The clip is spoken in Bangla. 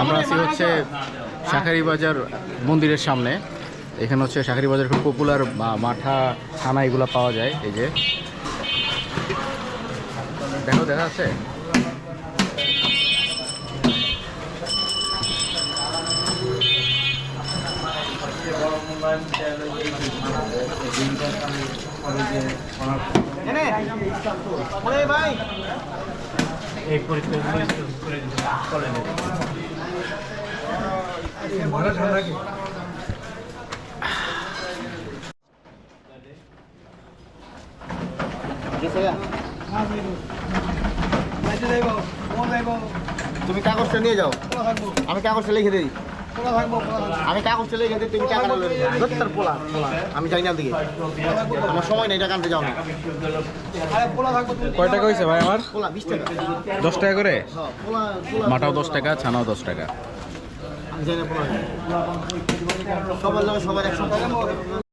আমরা আছি হচ্ছে শাখারি বাজার মন্দিরের সামনে। এখানে হচ্ছে শাখারি বাজার খুব পপুলার মাঠা ছানা এগুলো পাওয়া যায়, এই যে। দেখো, দেখা আছে এই পরীক্ষা করে তুমি কাগজটা নিয়ে যাও। আমি কাগজটা লিখে দিই। আমি কাগজটা লিখে দিই তুমি পোলা। আমি যাই না দিকে আমার সময় নেই টাকা আনতে যাও না। কয় টাকা হয়েছে ভাই আমার? পোলা বিশ টাকা। দশ টাকা করে? হ্যাঁ, মাটাও দশ টাকা ছানাও দশ টাকা। সবার সবার একসঙ্গে